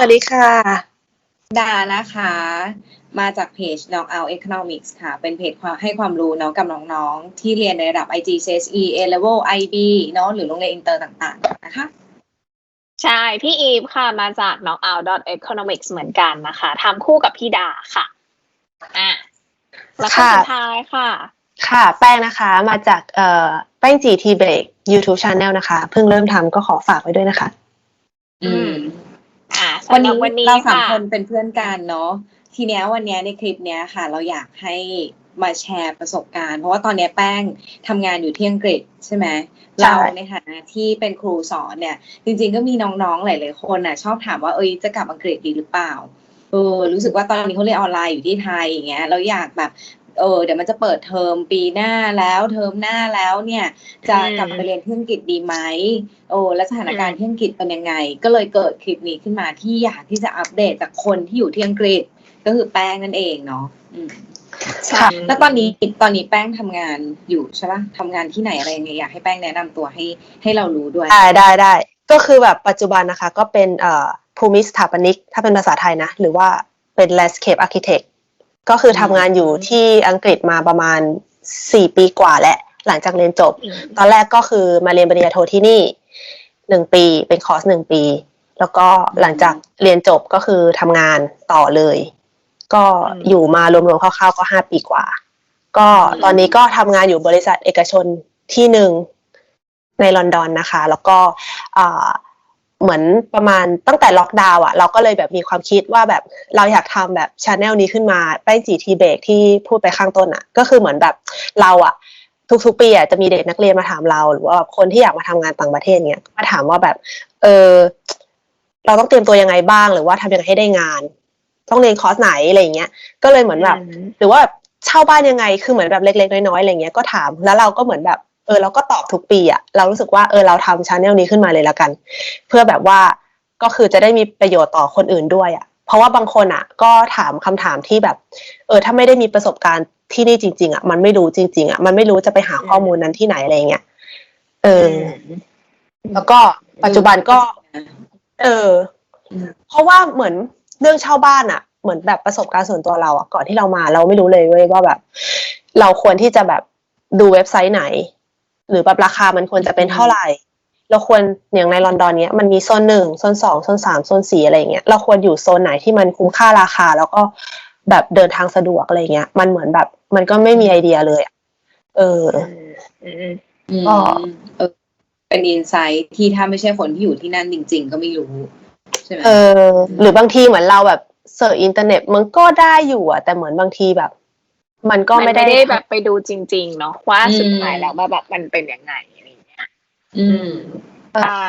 สวัสดีค่ะ ดานะคะ มาจากเพจ Knock Out Economics ค่ะ เป็นเพจความให้ความรู้เนาะกับน้องๆ ที่เรียนในระดับ IGCSE A Level IB เนาะหรือโรงเรียนอินเตอร์ต่างๆ นะคะ ใช่ พี่อีฟค่ะ มาจาก knockout economics เหมือนกันนะคะทำคู่กับพี่ดาค่ะอะแล้วก็ค่ะสุดท้ายค่ะ ค่ะ แป้งนะคะมาจากเอ่อแป้งจีทีเบรก YouTube Channel นะคะ เพิ่งเริ่มทำก็ขอฝากไว้ด้วยนะคะ อืม อะวันสำหรันี้บวันนี้เราสามค่ะคนเป็นเพื่อนกันเนาะทีเนี้ยวันเนี้ยในคลิปเนี้ยค่ะ เราอยากให้มาแชร์ประสบการณ์ เพราะว่าตอนเนี้ยแป้งทำงานอยู่ที่อังกฤษใช่ไหมใช่เราในฐานะที่เป็นครูสอนเนี่ย จริงๆก็มีน้องๆหลายๆคนน่ะ ชอบถามว่าเอ้ยจะกลับอังกฤษดีหรือเปล่าเออรู้สึกว่าตอนนี้เขาเรียนออนไลน์อยู่ที่ไทยอย่างเงี้ยเราอยากแบบ เออเดี๋ยวมันจะเปิดเทอมปีหน้าแล้วเทอมหน้าแล้วเนี่ย จะอืมกลับไปเรียนที่อังกฤษดีไหมโอ้แล้วสถานการณ์ที่อังกฤษเป็นยังไง ก็เลยเกิดคลิปนี้ขึ้นมาที่อยากที่จะอัปเดตจากคนที่อยู่ที่อังกฤษก็คือแป้งนั่นเองเนาะอืมค่ะแล้วตอนนี้ตอนนี้แป้งทำงานอยู่ใช่ปะทำงานที่ไหนอะไรยังไงอยากให้แป้งแนะนำตัวให้ให้เรารู้ด้วยได้ได้ได้ก็คือแบบปัจจุบันนะคะ ก็เป็นเอ่อภูมิสถาปนิก ถ้าเป็นภาษาไทยนะ หรือว่าเป็น landscape architect ก็คือทำงานอยู่ที่อังกฤษมาประมาณ4ปีกว่าแหละหลังจากเรียนจบอืมตอนแรกก็คือมาเรียนปริญญาโทที่นี่หนึ่งปีเป็นคอร์สหนึ่งปี แล้วก็หลังจากเรียนจบก็คือทำงานต่อเลย ก็อืมอยู่มารวมๆคร่าวๆก็ห้าปีกว่า ก็ตอนนี้ก็ทำงานอยู่บริษัทเอกชนที่หนึ่งในลอนดอนนะคะ แล้วก็อ่า เหมือนประมาณตั้งแต่ล็อกดาวน์อะเราก็เลยแบบมีความคิดว่าแบบเราอยากทำแบบชาแนลนี้ขึ้นมาแป้งจีทีเบรกที่พูดไปข้างต้นอะ ก็คือเหมือนแบบเราอะทุกๆปีอะจะมีเด็กนักเรียนมาถามเรา หรือว่าแบบคนที่อยากมาทำงานต่างประเทศเนี้ยมาถามว่าแบบเออเราต้องเตรียมตัวยังไงบ้าง หรือว่าทำยังไงให้ได้งาน ต้องเรียนคอร์สไหนอะไรอย่างเงี้ยก็เลยเหมือนแบบหรือว่าแบบเช่าบ้านยังไงคือเหมือนแบบเล็กๆน้อยๆอะไรเงี้ยก็ถามแล้วเราก็เหมือนแบบ เออเราก็ตอบทุกปีอะเรารู้สึกว่าเออเราทำชาแนลนี้ขึ้นมาเลยละกัน เพื่อแบบว่าก็คือจะได้มีประโยชน์ต่อคนอื่นด้วยอะเพราะว่าบางคนอะก็ถามคำถามที่แบบ เออถ้าไม่ได้มีประสบการณ์ที่นี่จริง ๆอะมันไม่รู้จริง ๆอะมันไม่รู้จะไปหาข้อมูลนั้นที่ไหนอะไรเงี้ยเออ แล้วก็ปัจจุบันก็ เอออืมเพราะว่าเหมือนเรื่องเช่าบ้านอะเหมือนแบบประสบการณ์ส่วนตัวเราอะก่อนที่เรามา เราไม่รู้เลยเว้ยว่าแบบ เราควรที่จะแบบดูเว็บไซต์ไหน หรือแบบราคามันควรจะเป็นเท่าไหร่ เราควรอย่างในลอนดอนเนี้ยมันมีโซนหนึ่งโซนสองโซนสามโซนสี่อะไรอย่างเงี้ยเราควรอยู่โซนไหนที่มันคุ้มค่าราคา แล้วก็แบบเดินทางสะดวกอะไรเงี้ย มันเหมือนแบบ มันก็ไม่มีไอเดียเลยอะเอออืมอืมก็เออเป็นอินไซต์ที่ถ้าไม่ใช่คนที่อยู่ที่นั่นจริง ๆ ก็ไม่รู้ใช่ไหมเออ หรือบางทีเหมือนเราแบบเสิร์ชอินเทอร์เน็ตมันก็ได้อยู่อะแต่เหมือนบางทีแบบ มันก็มันไม่ไม่ได้ได้แบบไปดูจริง ๆ เนาะว่าสุดท้ายแล้วว่าแบบมันเป็นยังไงอะไรอย่างเงี้ยอืมใช่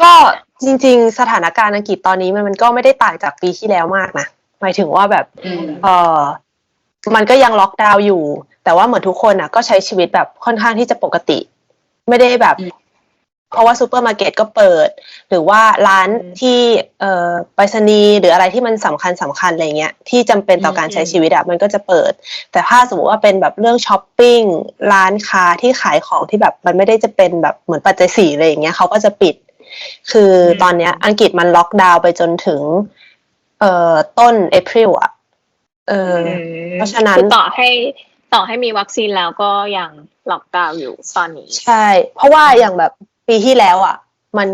ก็จริง ๆ สถานการณ์อังกฤษตอนนี้มันมันก็ไม่ได้ต่างจากปีที่แล้วมากนะหมายถึงว่าแบบอืมเออมันก็ยังล็อกดาวน์อยู่ แต่ว่าเหมือนทุกคนอะ ก็ใช้ชีวิตแบบค่อนข้างที่จะปกติ ไม่ได้แบบอืม เพราะว่าซูเปอร์มาร์เก็ตก็เปิด หรือว่าร้านที่เอ่อไปรษณีย์หรืออะไรที่มันสำคัญสำคัญอะไรเงี้ยที่จำเป็นต่อการใช้ชีวิตอะมันก็จะเปิด แต่ถ้าสมมติว่าเป็นแบบเรื่องช้อปปิ้งร้านค้าที่ขายของที่แบบมันไม่ได้จะเป็นแบบเหมือนปัจจัยสี่อะไรอย่างเงี้ยเขาก็จะปิด คือตอนเนี้ยอังกฤษมันล็อกดาวน์ไปจนถึง เอ่อต้นเอพริลอะเออเพราะฉะนั้นคือต่อให้ต่อให้มีวัคซีนแล้วก็ยังล็อกดาวน์อยู่ตอนนี้ ใช่ เพราะว่าอย่างแบบ ปีที่แล้วอะ มัน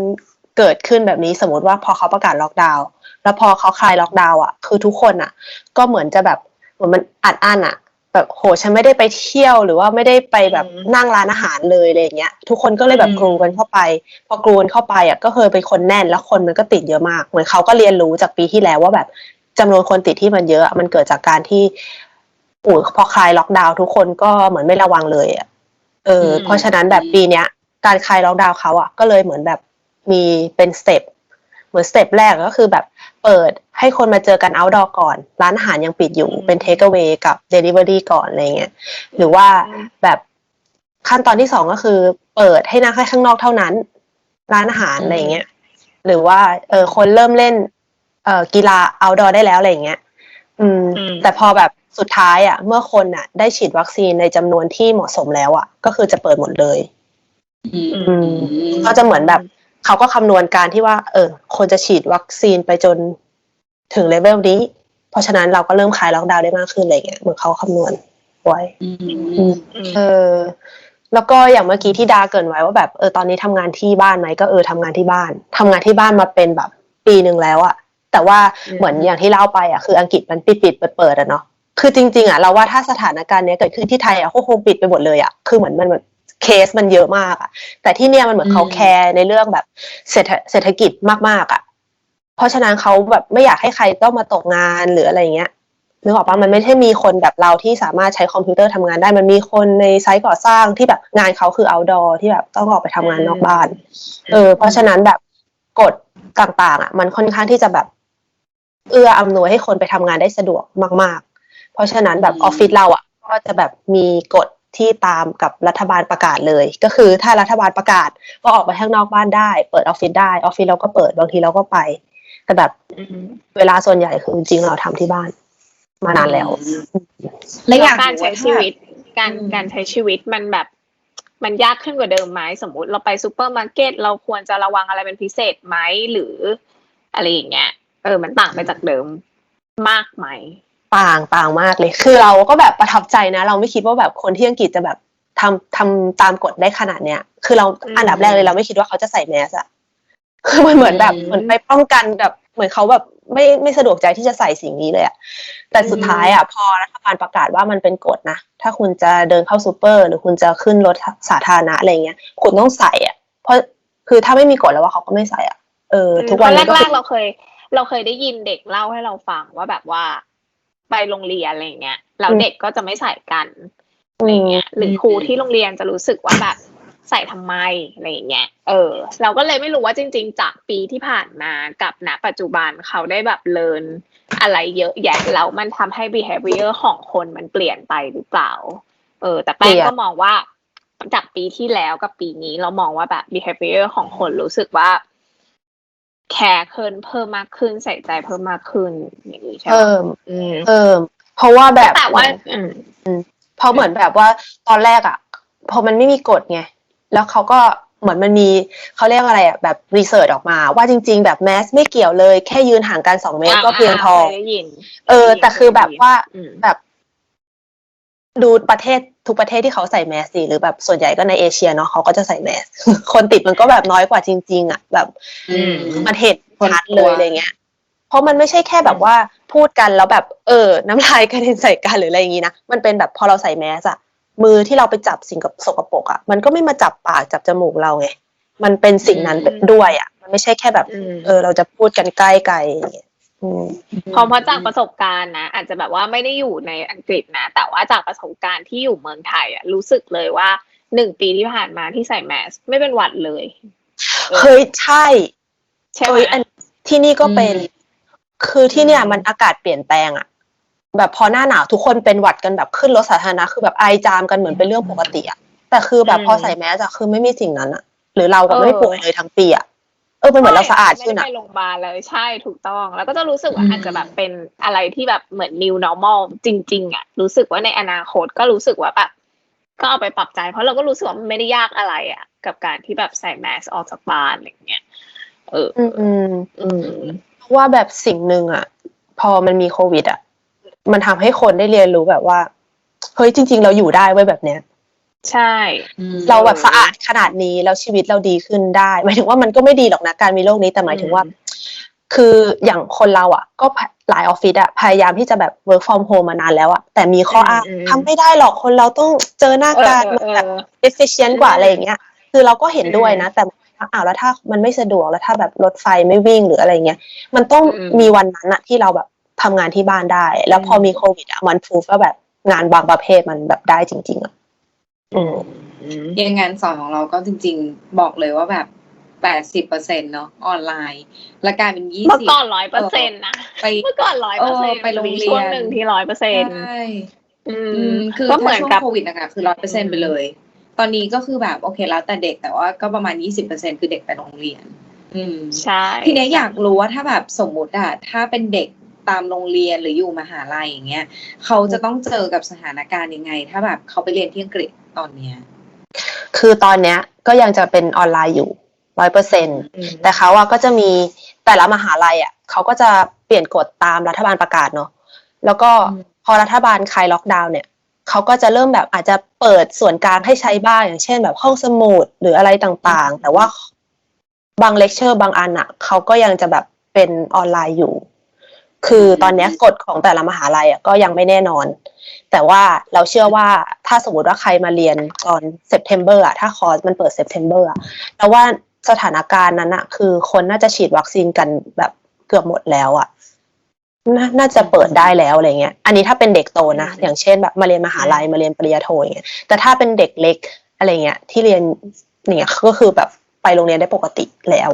เกิดขึ้นแบบนี้สมมติว่าพอเขาประกาศล็อกดาวน์แล้วพอเขาคลายล็อกดาวน์อะ คือทุกคนอะ ก็เหมือนจะแบบเหมือนมันอัดอั้นอะ แบบโหฉันไม่ได้ไปเที่ยวหรือว่าไม่ได้ไปแบบอืมนั่งร้านอาหารเลยอะไรอย่างเงี้ยทุกคนก็เลยแบบอืมกรูกันเข้าไป พอกรูกันเข้าไปอะก็เคยเป็นคนแน่นแล้วคนมันก็ติดเยอะมาก เหมือนเขาก็เรียนรู้จากปีที่แล้วว่าแบบจำนวนคนติดที่มันเยอะอะมันเกิดจากการที่อุ้ยพอคลายล็อกดาวน์ทุกคนก็เหมือนไม่ระวังเลยอะเอออืมเพราะฉะนั้นแบบปีเนี้ย การคลายล็อกดาวน์เขาอะก็เลยเหมือนแบบมีเป็นสเต็ปเหมือนสเต็ปแรกก็คือแบบเปิดให้คนมาเจอกันเอาท์ดอร์ก่อน ร้านอาหารยังปิดอยู่อืมเป็นเทคเ a วกับเดลิเวอรี่ก่อนอะไรเงี้ยหรือว่าแบบขั้นตอนที่สองก็คือ เปิดให้นั่งแค่ข้างนอกเท่านั้น ร้านอาหารอืมอะไรเงี้ยหรือว่าเออคนเริ่มเล่น เอ่อกีฬาเอาท์ดอร์ได้แล้วอะไรเงี้ยอืมอืม แต่พอแบบสุดท้ายอะ เมื่อคนอะ ได้ฉีดวัคซีนในจำนวนที่เหมาะสมแล้วอะ ก็คือจะเปิดหมดเลยอืมอืม ก็จะเหมือนแบบเขาก็คำนวณการที่ว่า เออคนจะฉีดวัคซีนไปจนถึงเลเวลนี้ เพราะฉะนั้นเราก็เริ่มคลายล็อกดาวน์ได้มากขึ้นอะไรเงี้ยเหมือนเขาคำนวณไว้เออ แล้วก็อย่างเมื่อกี้ที่ดาเกินไว้ว่าแบบเออตอนนี้ทำงานที่บ้านไหมก็เออทำงานที่บ้านทำงานที่บ้านมาเป็นแบบปีหนึ่งแล้วอะแต่ว่าเหมือนอย่างที่เล่าไปอะคืออังกฤษมันปิดปิดเปิดเปิดอะเนาะคือจริง ๆอะเราว่าถ้าสถานการณ์เนี้ยเกิดขึ้นที่ไทยอะก็คงปิดไปหมดเลยอะคือเหมือนมันแบบ เคสมันเยอะมากอะแต่ที่เนี่ยมันเหมือนเขาแคร์ในเรื่องแบบเศรษฐเศรษฐกิจมากๆอะเพราะฉะนั้นเขาแบบไม่อยากให้ใครต้องมาตกงานหรืออะไรอย่างเงี้ยนึกออกปะมันไม่ใช่มีคนแบบเราที่สามารถใช้คอมพิวเตอร์ทำงานได้ มันมีคนในไซต์ก่อสร้างที่แบบงานเขาคือ outdoor ที่แบบต้องออกไปทำงานนอกบ้าน เออ เพราะฉะนั้นแบบกฎต่าง ๆ อะ มันค่อนข้างที่จะแบบ เอื้ออำนวยให้คนไปทำงานได้สะดวกมาก ๆ เพราะฉะนั้นแบบออฟฟิศเราอะ ก็จะแบบมีกฎ ที่ตามกับรัฐบาลประกาศเลย ก็คือถ้ารัฐบาลประกาศก็ออกไปข้างนอกบ้านได้ เปิดออฟฟิศได้ออฟฟิศเราก็เปิดบางทีเราก็ไป แต่แบบอืมเวลาส่วนใหญ่คือจริงๆเราทำที่บ้าน มานานแล้ว และอยากการรู้ใช้ว่าชีวิต การอืมการใช้ชีวิตมันแบบ มันยากขึ้นกว่าเดิมไหมสมมุติเราไปซูเปอร์มาร์เก็ตเราควรจะระวังอะไรเป็นพิเศษไหมหรืออะไรอย่างเงี้ยเออมันต่างไปจากเดิมมากไหม ต่างต่างมากเลย คือเราก็แบบประทับใจนะ เราไม่คิดว่าแบบคนที่อังกฤษจะแบบทำทำตามกฎได้ขนาดเนี้ย คือเราอืมอันดับแรกเลยเราไม่คิดว่าเขาจะใส่แมสอะคือมันเหมือนแบบอืมเหมือนไปป้องกันแบบเหมือนเขาแบบไม่ไม่สะดวกใจที่จะใส่สิ่งนี้เลยอะแต่สุดท้ายอะพอรัฐบาลประกาศว่ามันเป็นกฎนะ ถ้าคุณจะเดินเข้าซูเปอร์ หรือคุณจะขึ้นรถสาธารณะอะไรเงี้ย คุณต้องใส่อะเพราะคือถ้าไม่มีกฎแล้วว่าเขาก็ไม่ใส่อะเออ ทุกวันตนี้อนก็แรคืกอๆเราเคย เราเคยได้ยินเด็กเล่าให้เราฟังว่าแบบว่า ไปโรงเรียนอะไรอย่างเงี้ยแล้วเด็กก็จะไม่ใส่กันอะไรเงี้ยหรือครูที่โรงเรียนจะรู้สึกว่าแบบใส่ทำไมอะไรอย่างเงี้ยเออ เราก็เลยไม่รู้ว่าจริง ๆ จากปีที่ผ่านมากับณปัจจุบันเขาได้แบบเรียนอะไรเยอะแยะแล้วมันทำให้ behavior ของคนมันเปลี่ยนไปหรือเปล่า เออ แต่แป้งเปลี่ยนก็มองว่าจากปีที่แล้วกับปีนี้เรามองว่าแบบ behavior ของคนรู้สึกว่า แคร์ขึ้นเพิ่มมากขึ้นใส่ใจเพิ่มมากขึ้นอย่างนี้ใช่ไหมเพิ่มอืมเพิ่มเพราะว่าแบบแต่ว่าอืมเพราะเหมือนแบบว่าตอนแรกอะพอมันไม่มีกฎไงแล้วเขาก็เหมือนมันมีเขาเรียกอะไรอะแบบรีเสิร์ชออกมา ว่าจริง ๆ แบบแมสไม่เกี่ยวเลย แค่ยืนห่างกันสองเมตรก็เพียงพอเคยได้ยินเออ แต่คือแบบว่าอืมแบบ ดูประเทศทุกประเทศที่เขาใส่แมสสิหรือแบบส่วนใหญ่ก็ในเอเชียเนาะเขาก็จะใส่แมส คนติดมันก็แบบน้อยกว่าจริง ๆ อะ แบบอืมมันเห็นคนชัดกลัเลวยอะไรเงี้ย เพราะมันไม่ใช่แค่แบบว่าพูดกันแล้วแบบเออ น้ำลายกระเด็นใส่กันหรืออะไรอย่างงี้นะมันเป็นแบบพอเราใส่แมสอะมือที่เราไปจับสิ่งกับสกปรกอะมันก็ไม่มาจับปากจับจมูกเราไงมันเป็นสิ่งนั้นอืมด้วยอะมันไม่ใช่แค่แบบอืมเออ เราจะพูดกันใกล้ไกลอย่างเงี้ยอืมเพราะเพราะจากประสบการณ์นะอาจจะแบบว่าไม่ได้อยู่ในอังกฤษนะ แต่ว่าจากประสบการณ์ที่อยู่เมืองไทยอะรู้สึกเลยว่าหนึ่งปีที่ผ่านมาที่ใส่แมสไม่เป็นหวัดเลยเออเฮ้ยใช่ใช่ไหมเฮ้ยอันที่นี่ก็เป็นอืมคือที่เนี่ยอืมมันอากาศเปลี่ยนแปลงอะแบบพอหน้าหนาวทุกคนเป็นหวัดกันแบบขึ้นรถสาธารณะคือแบบไอจามกันเหมือนเป็นเรื่องปกติอะแต่คือแบบอืมพอใส่แมสอะคือไม่มีสิ่งนั้นอะหรือเราก็เออไม่ป่วยเลยทั้งปีอะ เออเป็นเหมือนเราสะอาดขึ้นไม่อะได้ไปโรงพยาบาลเลยใช่ถูกต้อง แล้วก็จะรู้สึกว่าอืม อาจจะแบบเป็นอะไรที่แบบเหมือน new normal จริง ๆอะรู้สึกว่าในอนาคตก็รู้สึกว่าแบบก็เอาไปปรับใจ เพราะเราก็รู้สึกว่ามันไม่ได้ยากอะไรอะกับการที่แบบใส่แมสออกจากบ้านอะไรอย่างเงี้ยเอออืมอืมอืมเพราะว่าแบบสิ่งหนึ่งอะพอมันมีโควิดอะมันทำให้คนได้เรียนรู้แบบว่า เฮ้ยจริง ๆ เราอยู่ได้ไว้ยแบบเนี้ย ใช่อืมเราแบบสะอาดขนาดนี้แล้วชีวิตเราดีขึ้นได้ หมายถึงว่ามันก็ไม่ดีหรอกนะการมีโรคนี้แต่หมายถึงว่า คืออย่างคนเราอะ ก็หลายออฟฟิศอะพยายามที่จะแบบ work from home มานานแล้วอะแต่มีข้ออ้างอืมอืมทำไม่ได้หรอกคนเราต้องเจอหน้าเออกันเอมันอแบบ efficient กว่าอะไรอย่างเงี้ยคือเราก็เห็นด้วยนะ แต่อ้าวแล้วถ้ามันไม่สะดวกแล้วถ้าแบบรถไฟไม่วิ่งหรืออะไรเงี้ยมันต้องอืมมีวันนั้นอะที่เราแบบทำงานที่บ้านได้ แล้วพอมีโควิดอะมันพูฟว่าแบบงานบางประเภทมันแบบได้จริง ๆอะ อืมอืมอย่างงานสอนของเราก็จริง ๆ บอกเลยว่าแบบแปดสิบเปอร์เซ็นเนาะออนไลน์ และกลายเป็นยี่เมื่อสิบก่อนร้อยเปอร์เซ็นต์นะไปเมื่อก่อนร้อยเอเปอร์อเซ็นต์ไปโรงเรียนมีช่วงหนึ่งที่ร้อยเปอร์เซ็นต์ใช่อือืมมคือก็เหมืถ้าอนช่วงกับโควิดนะคะคือร้อยเปอร์เซ็นไปเลย ตอนนี้ก็คือแบบโอเคแล้วแต่เด็กแต่ว่าก็ประมาณยี่สิบเปอร์เซ็นคือเด็กไปโรงเรียน อืมใช่ทีเนี้ยอยากรู้ว่าถ้าแบบสมมุติอะถ้าเป็นเด็กตามโรงเรียนหรืออยู่มหาลัยอย่างเงี้ยเขาจะต้องเจอกับสถานการณ์ยังไง ถ้าแบบเขาไปเรียนที่อังกฤษ ตอนเนี้ย คือตอนเนี้ยก็ยังจะเป็นออนไลน์อยู่ร้อยเปอร์เซ็นต์แต่เขาอะก็จะมีแต่ละมหาลัยอะเขาก็จะเปลี่ยนกฎตามรัฐบาลประกาศเนาะแล้วก็อืมพอรัฐบาลคลายล็อกดาวน์เนี่ยเขาก็จะเริ่มแบบอาจจะเปิดส่วนกลางให้ใช้บ้างอย่างเช่น แบบห้องสมุดหรืออะไรต่างๆ แต่ว่าบางเลคเชอร์บางอันอะเขาก็ยังจะแบบเป็นออนไลน์อยู่ คือตอนเนี้ยกฎของแต่ละมหาลัยอะก็ยังไม่แน่นอน แต่ว่าเราเชื่อว่าถ้าสมมติว่าใครมาเรียนตอนเซปเทมเบอร์อะถ้าคอร์สมันเปิดเซปเทมเบอร์อะแต่ว่าสถานการณ์นั้นอะคือคนน่าจะฉีดวัคซีนกันแบบเกือบหมดแล้วอะนาน่าจะเปิดได้แล้วอะไรเงี้ย อันนี้ถ้าเป็นเด็กโตนะ อย่างเช่นแบบมาเรียนมหาลัยมาเรียนปริญญาโทอย่างเงี้ย แต่ถ้าเป็นเด็กเล็กอะไรเงี้ยที่เรียนเนี่ยก็คือแบบไปโรงเรียนได้ปกติแล้ว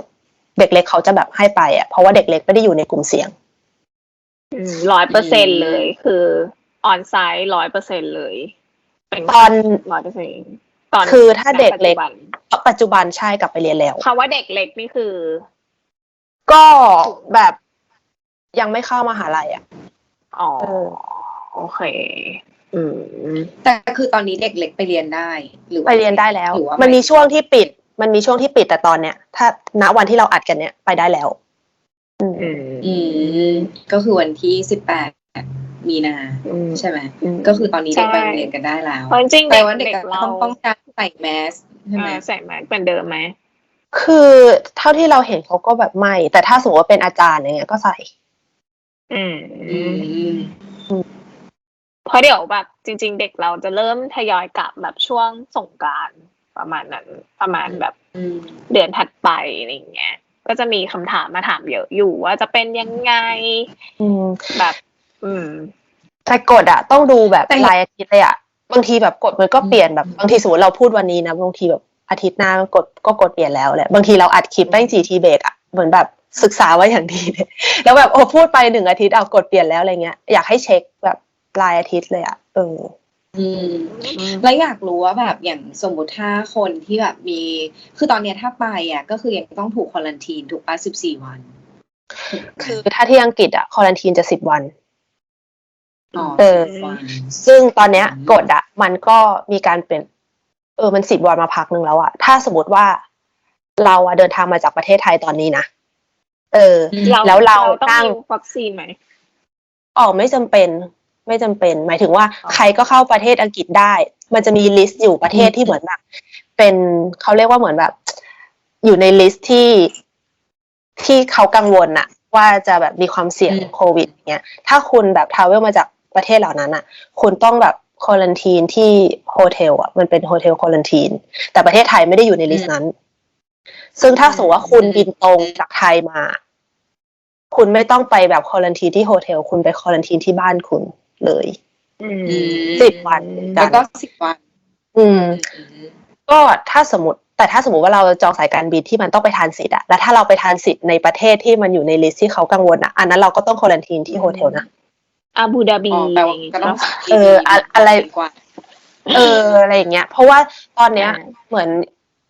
เด็กเล็กเขาจะแบบให้ไปอะเพราะว่าเด็กเล็กไม่ได้อยู่ในกลุ่มเสี่ยงร้อยเปอร์เซ็นเลยคือ ออนไซต์ร้อยเปอร์เซ็นเลยเป็นตอนร้อยเปอร์เซ็นตอนคือถ้าเด็กเล็กณปัจจุบันปัจจุบันใช่กลับไปเรียนแล้วคำว่าเด็กเล็กนี่คือ ก็แบบยังไม่เข้ามหาลัยอะอ๋อเออโอเค อืม แต่คือตอนนี้เด็กเล็กไปเรียนได้ หรือว่าไปเรียนได้แล้วหรือว่ามันมีไช่วงที่ปิด มันมีช่วงที่ปิดแต่ตอนเนี้ย ถ้าณวันที่เราอัดกันเนี้ยไปได้แล้ว อืมอืมอืมก็คือวันที่สิบแปด มีนาอืมใช่ไหมอืมก็คือตอนนี้เด็กใช่ไปโรงเรียนกันได้แล้วเพราะจริงๆแปลเด็กว่าเด็กเด็กก็เราต้องป้องกันใส่แมสใช่ไหมอ่าใส่แมสเป็นเดิมไหมคือเท่าที่เราเห็นเขาก็แบบไม่ แต่ถ้าสมมติว่าเป็นอาจารย์อย่างเงี้ยก็ใส่อืมอืมเพราะเดี๋ยวแบบ จริง ๆ เด็กเราจะเริ่มทยอยกลับแบบช่วงสงกรารประมาณนั้น ประมาณแบบอืมเดือนถัดไปอะไรอย่างเงี้ยก็จะมีคำถามมาถามเยอะอยู่ว่าจะเป็นยังไงอืมแบบ อืม แต่กฎอะต้องดูแบบแต่รายอาทิตย์เลยอะบางทีแบบกฎมันก็เปลี่ยนแบบบางทีสมมติเราพูดวันนี้นะบางทีแบบอาทิตย์หน้ากฎก็กฎเปลี่ยนแล้วแหละบางทีเราอัดคลิปได้จีทีเบรกอะเหมือนแบบศึกษาไว้อย่างดีเลยแล้วแบบโอ้พูดไปหนึ่งอาทิตย์เอากฎเปลี่ยนแล้วอะไรเงี้ยอยากให้เช็คแบบรายอาทิตย์เลยอะเอออืมแล้วอยากรู้ว่าแบบอย่างสมมติถ้าคนที่แบบมี คือตอนเนี้ยถ้าไปอะ ก็คือยังต้องถูกควอลันทีนถูกป่ะสิบสี่วันถูกไหมคือถ้าที่อังกฤษอะควอลันทีนจะสิบวันอ๋อ เออสิบวันซึ่งตอนเนี้ยอืมกฎอะมันก็มีการเปลี่ยน เออมันสิบวันมาพักหนึ่งแล้วอะถ้าสมมติว่า เราอะเดินทางมาจากประเทศไทยตอนนี้นะเออ แล้วเราต้องนั่งมีวัคซีนไหมออกไม่จำเป็น ไม่จำเป็น หมายถึงว่าอ๋อใครก็เข้าประเทศอังกฤษได้ มันจะมีลิสต์อยู่ประเทศที่เหมือนแบบเป็นเขาเรียกว่าเหมือนแบบ อยู่ในลิสต์ที่ที่เขากังวลอะว่าจะแบบมีความเสี่ยงอืมโควิดเงี้ย ถ้าคุณแบบทราเวลมาจาก ประเทศเหล่านั้นอะคุณต้องแบบควอลันทีนที่โฮเทลอะมันเป็นโฮเทลควอลันทีนแต่ประเทศไทยไม่ได้อยู่ในลิสต์นั้น ซึ่งถ้าสมมติว่าคุณบินตรงจากไทยมา คุณไม่ต้องไปแบบควอลันทีนที่โฮเทลคุณไปควอลันทีนที่บ้านคุณเลยอืมอืมสิบวันแล้วก็สิบวันอืมอืม ก็ถ้าสมมติ แต่ถ้าสมมติว่าเราจองสายการบินที่มันต้องไปทานสิทธิ์อะแล้วถ้าเราไปทานสิทธิ์ในประเทศที่มันอยู่ในลิสต์ที่เขากังวลอะอันนั้นเราก็ต้องควอลันทีนที่โฮเทลนะ อาบูดาบีอ๋อแปลว่าก็ต้องเอออะอะไร ดีกว่า เอออะไรอย่างเงี้ย เพราะว่าตอนเนี้ยเหมือน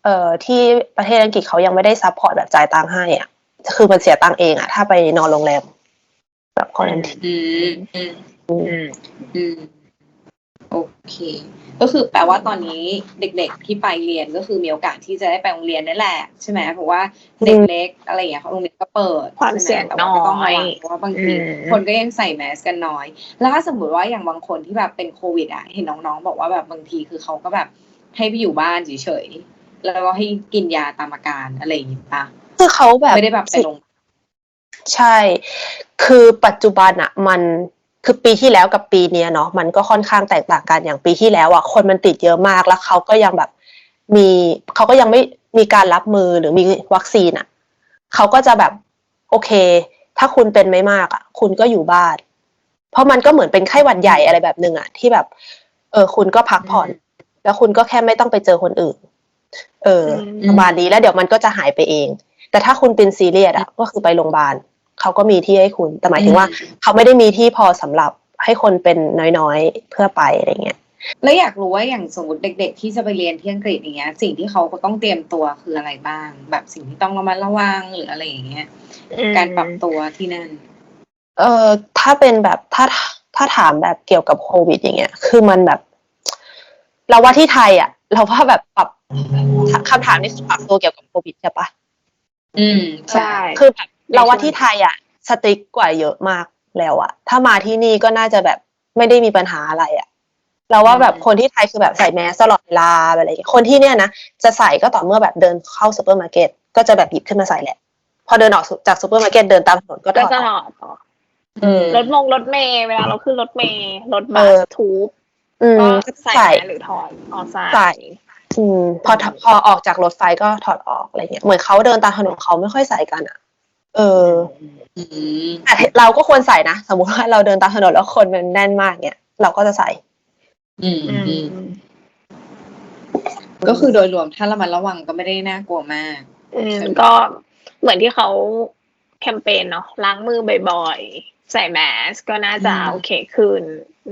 เอ่อที่ประเทศอังกฤษเขายังไม่ได้ซัพพอร์ตแบบจ่ายตังค์ให้อะคือมันเสียตังค์เองอะ ถ้าไปนอนโรงแรมแบบคอนทีนอืมอืมอืม อืม โอเค ก็คือแปลว่าตอนนี้เด็กๆที่ไปเรียนก็คือมีโอกาสที่จะได้ไปโรงเรียนนั่นแหละ ใช่ไหมเพราะว่าเด็กเล็กอะไรอย่างเงี้ยเขาโรงเรียนก็เปิดความเสี่ยงใช่ไหแต่ว่าก็ต้องระวังน้อยเพราะว่าบางทีอืมคนก็ยังใส่แมสกันน้อย แล้วถ้าสมมติว่าอย่างบางคนที่แบบเป็นโควิดอะเห็นน้องๆ บอกว่าแบบบางทีคือเขาก็แบบให้ไปอยู่บ้านเฉยๆแล้วก็ให้กินยาตามอาการอะไรอย่างงี้ปะคือเขาแบบไม่ได้แบบไปโรงใช่ คือปัจจุบันอะมัน คือปีที่แล้วกับปีเนี้ยเนาะมันก็ค่อนข้างแตกต่างกันอย่างปีที่แล้วอะคนมันติดเยอะมากแล้วเขาก็ยังแบบมีเขาก็ยังไม่มีการรับมือหรือมีวัคซีนอะเขาก็จะแบบโอเค ถ้าคุณเป็นไม่มากอะคุณก็อยู่บ้าน เพราะมันก็เหมือนเป็นไข้หวัดใหญ่อะไรแบบหนึ่งอะที่แบบ เออ คุณก็พักผ่อน แล้วคุณก็แค่ไม่ต้องไปเจอคนอื่น เอออมประมาณนี้แล้วเดี๋ยวมันก็จะหายไปเอง แต่ถ้าคุณเป็นซีเรียสอะก็คือไปโรงพยาบาล เขาก็มีที่ให้คุณ แต่หมายถึงว่า เขาไม่ได้มีที่พอสำหรับให้คนเป็นน้อยๆเพื่อไปอะไรเงี้ยแล้วอยากรู้ว่าอย่างสมมติเด็ก ๆ ที่จะไปเรียนที่อังกฤษอย่างเงี้ย สิ่งที่เขาก็ต้องเตรียมตัวคืออะไรบ้าง แบบสิ่งที่ต้องระมัดระวังหรืออะไรอย่างเงี้ย การปรับตัวที่นั่น เออถ้าเป็นแบบถ้าถ้าถามแบบเกี่ยวกับโควิด อย่างเงี้ย คือมันแบบ เราว่าที่ไทย อะ เราว่าแบบปรับคำถามนี้คือปรับตัวเกี่ยวกับโควิดใช่ปะอืมใช่คือแบบใน เราว่าช่วงที่ไทยอะสติ๊กกว่าเยอะมากแล้วอะ ถ้ามาที่นี่ก็น่าจะแบบไม่ได้มีปัญหาอะไรอะ เราว่าแบบคนที่ไทยคือแบบใส่แมสตลอดเวลาอะไรอย่างเงี้ยคนที่เนี่ยนะจะใส่ก็ต่อเมื่อแบบเดินเข้าซูเปอร์มาร์เก็ตก็จะแบบหยิบขึ้นมาใส่แหละ พอเดินออกจากซูเปอร์มาร์เก็ตเดินตามถนนก็ถก็อดจะอถอกอดต่ออืมรถมงรถเมย์เวลาเราขึ้นรถเมย์รถบัเอสอทูบอืมก็ก็ใส่ใส่หรือถอดออกใส่ใส่อืมพอถพอออกจากรถไฟก็ถอดออกอะไรเงี้ยเหมือนเขาเดินตามถนนเขาไม่ค่อยใส่กันอะ เอออืมแต่เราก็ควรใส่นะ สมมติว่าเราเดินตามถนนแล้วคนมันแน่นมากเนี่ยเราก็จะใส่ อืมอือืมมก็คือโดยรวมถ้าระมัดระวังก็ไม่ได้น่ากลัวมากอืมก็เหมือนที่เขาแคมเปญเนาะล้างมือบ่อยๆ ใส่แมสก็น่าจะอืมโอเคขึ้น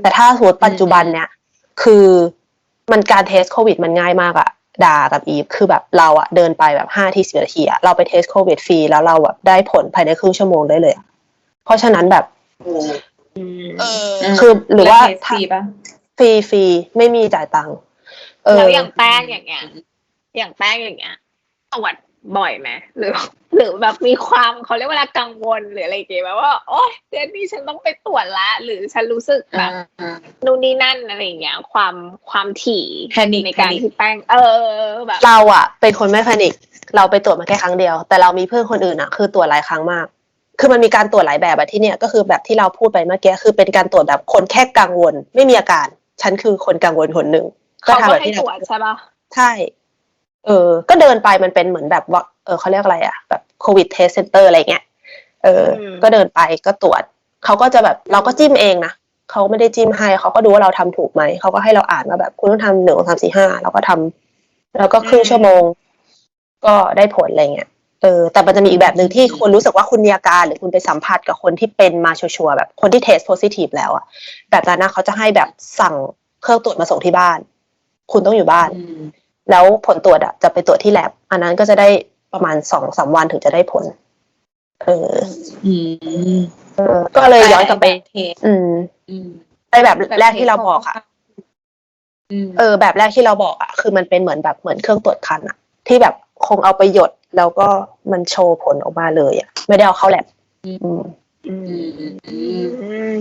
แต่ถ้าสมมติปัจจุบันเนี่ย คือมันการเทสโควิดมันง่ายมากอะ ดากับอีฟคือแบบเราอะเดินไปแบบห้าทีสิบนาทีอะเราไปเทสโควิดฟรีแล้วเราแบบได้ผลภายในครึ่งชั่วโมงได้เลยอะเพราะฉะนั้นแบบอืมคือหรือว่าแลเทสฟรีปะฟรีฟรีไม่มีจ่ายตังค์เออแล้วอย่างแป้งอย่างเงี้ยอย่างแป้งอย่างเงี้ยตรวจ บ่อยไหมหรือ หรือแบบมีความเขาเรียกว่าอะไรกังวลหรืออะไรเกี่ยวแบบว่า โอ๊ยเดือนนี้ฉันต้องไปตรวจละ หรือฉันรู้สึกแบบอ่านู่นนี่นั่นอะไรอย่างเงี้ย ความความถี่ Panic ในการ Panic ที่แป้ง เออแบบเราอะเป็นคนไม่แพนิคเราไปตรวจมาแค่ครั้งเดียว แต่เรามีเพื่อนคนอื่นอะคือตรวจหลายครั้งมาก คือมันมีการตรวจหลายแบบอะที่เนี่ยก็คือแบบที่เราพูดไปเมื่อกี้คือเป็นการตรวจแบบคนแค่กังวล ไม่มีอาการ ฉันคือคนกังวลคนหนึ่งเขาทำก็แบบให้ที่ตรวจใช่ปะใช่ เออ ก็เดินไปมันเป็นเหมือนแบบว่าเออเขาเรียกอะไรอะแบบโควิดเทสเซ็นเตอร์อะไรเงี้ย เออ ก็เดินไปก็ตรวจ เขาก็จะแบบเราก็จิ้มเองนะเขาไม่ได้จิ้มให้เขาก็ดูว่าเราทำถูกไหม เขาก็ให้เราอ่านว่าแบบคุณต้องทำหนึ่งสองสามสี่ห้าเราก็ทำแล้วก็ครึ่งชั่วโมง ก็ได้ผลอะไรเงี้ย เออ แต่มันจะมีอีกแบบหนึ่งที่คุณรู้สึกว่าคุณมีอาการหรือคุณไปสัมผัสกับคนที่เป็นมาชัวร์ๆแบบคนที่เทสโพซิทีฟแล้วอะแบบนั้นนะเขาจะให้แบบสั่งเครื่องตรวจมาส่งที่บ้าน คุณต้องอยู่บ้านอืม แล้วผลตรวจอะจะไปตรวจที่แลบอันนั้นก็จะได้ประมาณสองสามวันถึงจะได้ผล เอออืมเออ ก็เลยย้อนกลับไป เทสอืมอืมไปแบบแรกที่เราบอกอะอืมเออ แบบแรกที่เราบอกอะคือมันเป็นเหมือนแบบเหมือนเครื่องตรวจคันอะที่แบบคงเอาไปหยดแล้วก็มันโชว์ผลออกมาเลยอะไม่ได้เอาเข้าแลบอืมอือืมมอืมอืมอืม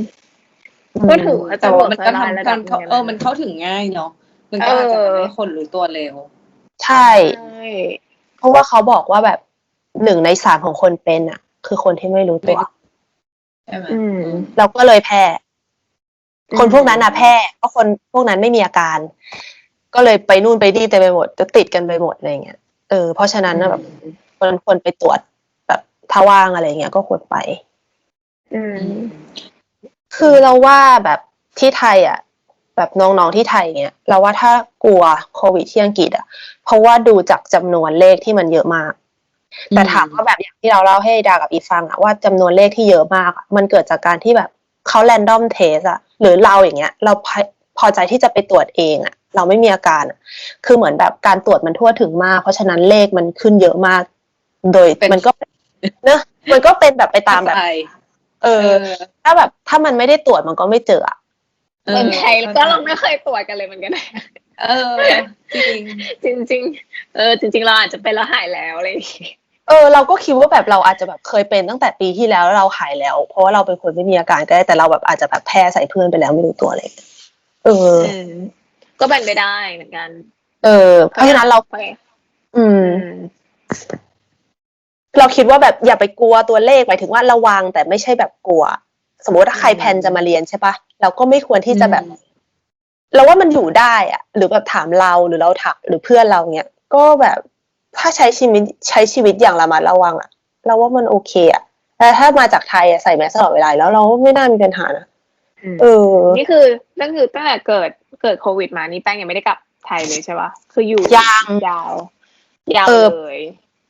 ก็ถือว่าแต่ว่ามันก็สะดวกสบายระทำดักาบรหนึ่งเออมันเข้าถึงง่ายเนาะ มันก็อาจจะทำให้คนรู้ตัวเร็ว ใช่ ใช่ เพราะว่าเขาบอกว่าแบบหนึ่งในสามของคนเป็นอะคือคนที่ไม่รู้ตัวใช่ไหมอืม เราก็เลยแพ้ อืม คนพวกนั้นนะแพ้เพราะคนพวกนั้นไม่มีอาการ ก็เลยไปนู่นไปนี่เต็มไปหมดจะติดกันไปหมดอะไรเงี้ยเออเพราะฉะนั้นนะแบบควรควรไปตรวจแบบถ้าว่างอะไรเงี้ยก็ควรไป อืม คือเราว่าแบบที่ไทยอะ แบบน้องๆที่ไทยเงี้ยเราว่าถ้ากลัวโควิดที่อังกฤษอะ เพราะว่าดูจากจำนวนเลขที่มันเยอะมาก แต่ถามว่าแบบอย่างที่เราเล่าให้ดากับอีฟังอะว่าจำนวนเลขที่เยอะมากอะมันเกิดจากการที่แบบเขาแรนดอมเทสอะหรือเราอย่างเงี้ย เราพอพอใจที่จะไปตรวจเองอะเราไม่มีอาการอะคือเหมือนแบบการตรวจมันทั่วถึงมาก เพราะฉะนั้นเลขมันขึ้นเยอะมาก โดยเป็นมันก็เนอะมันก็เป็นแบบไปตามแบบเข้ใจเอเอออ ถ้าแบบถ้ามันไม่ได้ตรวจมันก็ไม่เจออะ เหมือนไทยแล้วก็เราไม่เคยตรวจกันเลยเหมือนกันนะเออ จริงจริงๆเออ จริง ๆ เราอาจจะเป็นแล้วหายแล้วอะไรอย่างงี้เออเราก็คิดว่าแบบเราอาจจะแบบเคยเป็นตั้งแต่ปีที่แล้วแล้วเราหายแล้ว เพราะว่าเราเป็นคนไม่มีอาการก็ได้แต่เราแบบอาจจะแบบแพ้ใส่เพื่อนไปแล้วไม่รู้ตัวอะไรอย่างเลยเอออืมก็เป็นไปได้เหมือนกัน เออ เพราะฉะนั้นเราไปอืมอืม เราคิดว่าแบบอย่าไปกลัวตัวเลขหมายถึงว่าระวังแต่ไม่ใช่แบบกลัว สมมติถ้าใครแพลนจะมาเรียนใช่ปะเราก็ไม่ควรที่จะแบบ เราว่ามันอยู่ได้อะหรือแบบถามเราหรือเราถามหรือเพื่อนเราเนี้ยก็แบบถ้าใช้ชีวิตใช้ชีวิตอย่างระมัดระวังอะเราว่ามันโอเคอะแต่ถ้ามาจากไทยอะใส่แมสตลอดเวลาแล้วเราไม่น่ามีปัญหานะเออ นี่คือนั่นคือตั้งแต่เกิดเกิดโควิดมานี่แป้งยังไม่ได้กลับไทยเลยใช่ปะคืออยู่ยังยาวยาวเออเลย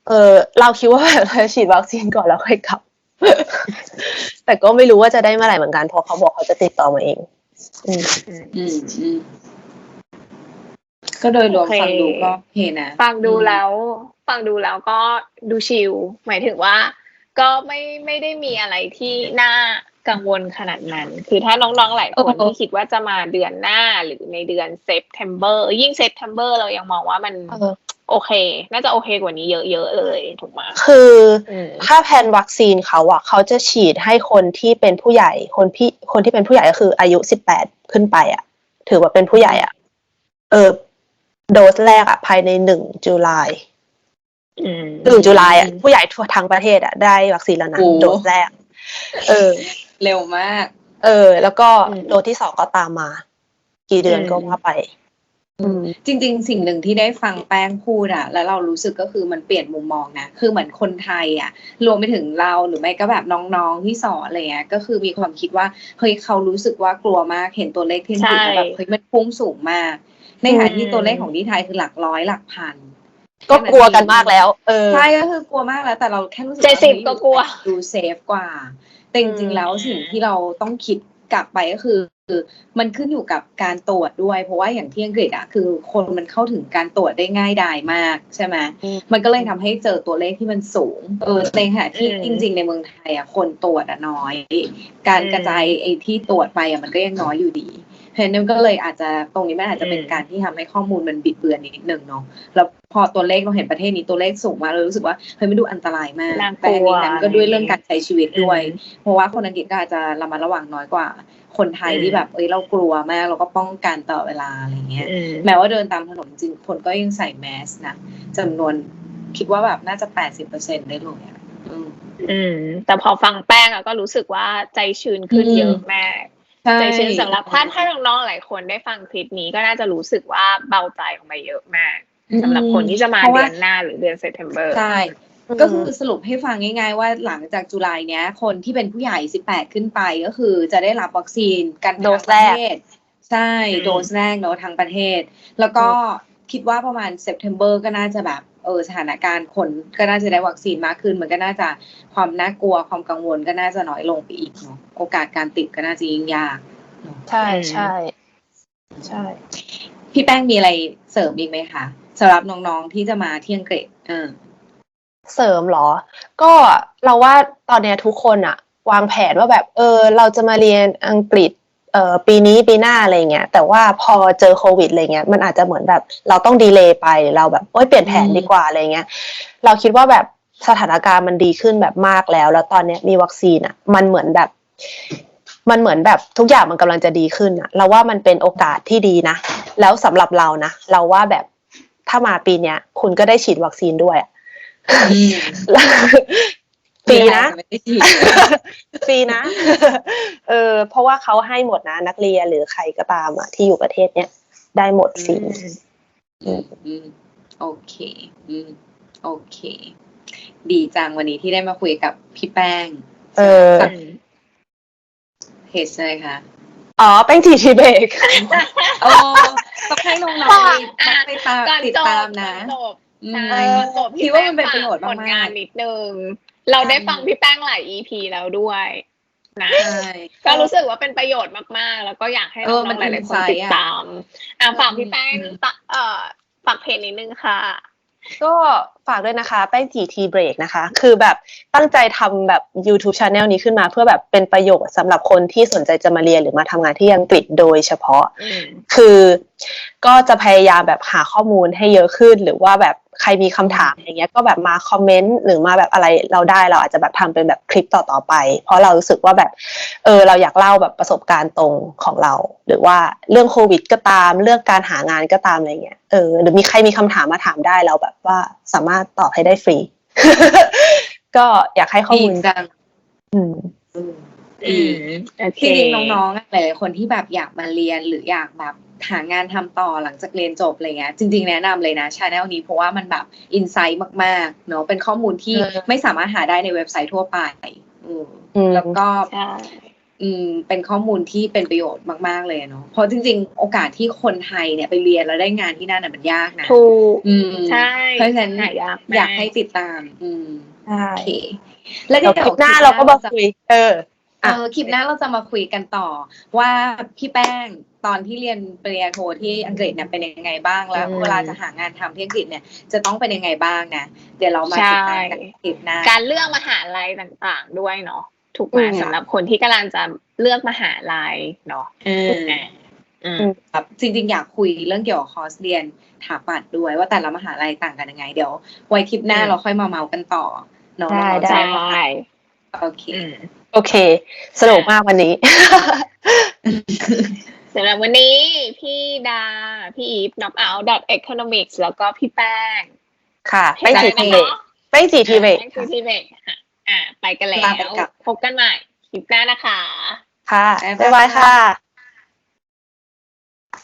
เออ เราคิดว่าแบบเราฉีดวัคซีนก่อนแล้วค่อยกลับ แต่ก็ไม่รู้ว่าจะได้เมื่อไหร่เหมือนกันเพราะเขาบอกเขาจะติดต่อมาเอง อืม อืมอืมก็โดยรวมโอเค ฟังดูก็โอเคนะฟังดูอืมแล้ว ฟังดูแล้วก็ดูชิลหมายถึงว่า ก็ไม่ไม่ได้มีอะไรที่น่ากังวลขนาดนั้น คือถ้าน้องๆหลายคนที่คิดว่าจะมาเดือนหน้าหรือในเดือนเซปเทมเบอร์ยิ่งเซปเทมเบอร์เรายังมองว่ามันเออ โอเค น่าจะโอเคกว่านี้เยอะๆเลยถูกไหมคืออืมถ้าแผนวัคซีนเขาอะเขาจะฉีดให้คนที่เป็นผู้ใหญ่ คนพี่คนที่เป็นผู้ใหญ่ก็คืออายุสิบแปดขึ้นไปอะถือว่าเป็นผู้ใหญ่อะเออโดสแรกอะภายในหนึ่งจุลายอืมหนึ่งจุลายอะผู้ใหญ่ทั่วทั้งประเทศอะได้วัคซีนแล้วนะโอ้โดสแรก เออ เร็วมาก เออ แล้วก็โดสที่สองก็ตามมา กี่เดือนก็ว่าไปอืม จริง ๆ สิ่งหนึ่งที่ได้ฟังแป้งพูดอะแล้วเรารู้สึกก็คือมันเปลี่ยนมุมมองนะคือเหมือนคนไทยอะรวมไปถึงเราหรือไม่ก็แบบน้องๆที่สอนอะไรเงี้ยก็คือมีความคิดว่าเฮ้ยเขารู้สึกว่ากลัวมากเห็นตัวเลขที่มันใช่แบบเฮ้ยมันพุ่งสูงมาก ในขณะที่อืมตัวเลขของที่ไทยคือหลักร้อยหลักพันก็กลัวกันมากแล้ว เออใช่ก็คือกลัวมากแล้ว แต่เราแค่รู้สึกเจ็ดสิบว่าก็กลัวดูเซฟกว่าแต่จริงๆแล้วสิ่งที่เราต้องคิดกลับไปก็คือ คือมันขึ้นอยู่กับการตรวจด้วย เพราะว่าอย่างที่อังกฤษอะคือคนมันเข้าถึงการตรวจได้ง่ายดายมากใช่ไหมอืมมันก็เลยทำให้เจอตัวเลขที่มันสูงเออในขณะที่อืมจริง ๆ ในเมืองไทยอะคนตรวจอะน้อย การอืมกระจายไอ้ที่ตรวจไปอะมันก็ยังน้อยอยู่ดีเพราะฉะนั้นก็เลยอาจจะตรงนี้มันอาจจะเป็นอืมการที่ทำให้ข้อมูลมันบิดเบือนนิดนึงเนาะแล้วพอตัวเลขเราเห็นประเทศนี้ตัวเลขสูงมากเรารู้สึกว่าเฮ้ยมันดูอันตรายมากน่ากลัวแต่อันนี้นั้นก็ด้วยเรื่องการใช้ชีวิตด้วยอืมเพราะว่าคนอังกฤษก็อาจจะระมัดระวังน้อยกว่า คนไทยอืมที่แบบ เอ้ยเรากลัวมากเราก็ป้องกันต่อเวลาอะไรเงี้ยอืมแม้ว่าเดินตามถนนจริงคนก็ยังใส่แมสนะจำนวนคิดว่าแบบน่าจะแปดสิบเปอร์เซ็นได้เลยอะอืมอืม แต่พอฟังแป้งอะก็รู้สึกว่าใจชื้นขึ้นอืมเยอะมากใช่ใจชื้นสำหรับถ้าถ้าน้องๆหลายคนได้ฟังคลิปนี้ก็น่าจะรู้สึกว่าเบาใจออกมาเยอะมากสำหรับคนที่จะมาเพราะเดืว่าอนหน้าหรือเดือนเซปเทมเบอร์ใช่ ก็คือสรุปให้ฟังง่าย ๆ ว่าหลังจากจุลายเนี้ย คนที่เป็นผู้ใหญ่ 18 ขึ้นไปก็คือจะได้รับวัคซีนกันทั้งโดสปแรระกเทศใช่อืมโดสแรกเนอะทั้งประเทศ แล้วก็คิดว่าประมาณเซปเทมเบอร์ก็น่าจะแบบเออสถานการณ์คนก็น่าจะได้วัคซีนมากขึ้น มันก็น่าจะความน่ากลัวความกังวลก็น่าจะน้อยลงไปอีกเนาะโอกาสการติดก็น่าจะยิ่งยากเนอะใช่ใช่ใช่ พี่แป้งมีอะไรเสริมอีกไหมคะสำหรับน้องๆที่จะมาที่อังกฤษเออ เสริมเหรอ ก็เราว่าตอนเนี้ยทุกคนอะวางแผนว่าแบบเออเราจะมาเรียนอังกฤษเอ่อปีนี้ปีหน้าอะไรเงี้ยแต่ว่าพอเจอโควิดอะไรเงี้ยมันอาจจะเหมือนแบบเราต้องดีเลย์ไปเราแบบโอ๊ยเปลี่ยนแผนดีกว่าอะไรเงี้ยเราคิดว่าแบบสถานการณ์มันดีขึ้นแบบมากแล้ว แล้วตอนเนี้ยมีวัคซีนอะมันเหมือนแบบ มันเหมือนแบบทุกอย่างมันกำลังจะดีขึ้นอะเราว่ามันเป็นโอกาสที่ดีนะ แล้วสำหรับเรานะ เราว่าแบบถ้ามาปีเนี้ยคุณก็ได้ฉีดวัคซีนด้วยอะ ฟรีนะไม่ได้ฉีดฟรีนะ เออ เพราะว่าเขาให้หมดนะ นักเรียนหรือใครก็ตามอะที่อยู่ประเทศเนี้ยได้หมดฟรีอืมอืมโอเคอืมโอเค ดีจังวันนี้ที่ได้มาคุยกับพี่แป้ง เอออืมเพจใช่ไหมคะอ๋อ แป้งจีทีเบรกโอ้ต้องให้น้องก่อนๆไปไปตามก่อนติดจบตามนะก่อนจบอืม ใช่ก่อนจบคิดว่ามันเป็นประโยชน์ผลงามานกนิดนึง เราได้ฟังพี่แป้งหลาย EP แล้วด้วยนะ ๆใช่ ก็รู้สึกว่าเป็นประโยชน์มากๆ แล้วก็อยากให้เอน้อองมันๆหลายๆคน insight ติดตามอะฝากพี่อืมแป้งอืม ตะเอ่อฝากเพจนิดนึงค่ะ ก็ฝากด้วยนะคะ แป้งจีทีเบรกนะคะ คือแบบตั้งใจทำแบบ YouTube Channel นี้ขึ้นมาเพื่อแบบเป็นประโยชน์สำหรับคนที่สนใจจะมาเรียนหรือมาทำงานที่อังกฤษโดยเฉพาะ อืม คือก็จะพยายามแบบหาข้อมูลให้เยอะขึ้น หรือว่าแบบ ใครมีคำถามอย่างเงี้ยก็แบบมาคอมเมนต์หรือมาแบบอะไรเราได้เราอาจจะแบบทำเป็นแบบคลิปต่อๆไป เพราะเรารู้สึกว่าแบบเออเราอยากเล่าแบบประสบการณ์ตรงของเรา หรือว่าเรื่องโควิดก็ตาม เรื่องการหางานก็ตามอะไรเงี้ยเออหรือมีใครมีคำถามมาถามได้เราแบบว่าสามารถตอบให้ได้ฟรี ก็อยากให้ข้อดีมูลจังอืมอืมอืดีมโอเคจริงๆน้องๆอะหลายๆคนที่แบบอยากมาเรียนหรืออยากแบบ หางานทำต่อหลังจากเรียนจบอะไรเงี้ยจริง ๆ แนะนำเลยนะชาแนลนี้เพราะว่ามันแบบอินไซต์มากๆเนาะเป็นข้อมูลที่เออไม่สามารถหาได้ในเว็บไซต์ทั่วไปอืมอืมแล้วก็ใช่อืมเป็นข้อมูลที่เป็นประโยชน์มาก ๆ เลยเนาะเพราะจริง ๆ โอกาสที่คนไทยเนี่ยไปเรียนแล้วได้งานที่นั่นน่ะมันยากนะถูกอืมใช่เพราะฉะนั้นหายากมอยากให้ติดตาม อืมใช่โอเคแล้วเดี๋เดี๋ยยววคลิปหน้าเราก็มาคุยเออเออคลิปหน้าเราจะมาคุยกันต่อว่าพี่แป้ง ตอนที่เรียนปริญญาโทที่อังกฤษเนี่ยเป็นยังไงบ้างแล้วอืมเวลาจะหางานทำที่อังกฤษเนี่ยจะต้องเป็นยังไงบ้างนะเดี๋ยวเรามาติดตามกันคลิปหน้าการเลือกมหาลัยต่างๆ ด้วยเนาะถูกไหมอืมสำหรับคนที่กำลังจะเลือกมหาลัยเนาะเอออะอืมแบบจริงๆ อยากคุยเรื่องเกี่ยวกับคอร์สเรียนถาปัดด้วยว่าแต่ละมหาลัยต่างกันยังไง เดี๋ยวไว้ทริปหน้าอืมเราค่อยมาเมาส์กันต่อเนาะได้เราได้จะใช่โอเคอืมโอเค สนุกมากวันนี้ สำหรับวันนี้พี่ดา พี่อีฟ knock out dot economics แล้วก็พี่แป้งค่ะแป้งจีทีเบเบกแป้งจีทีเบกแป้งจีทีเบกค่ะอะไปกันแล้ลาไปวกับพบกันใหม่คลิปหน้านะคะ ค่ะ บ๊ายบายบ๊ายบายค่ะ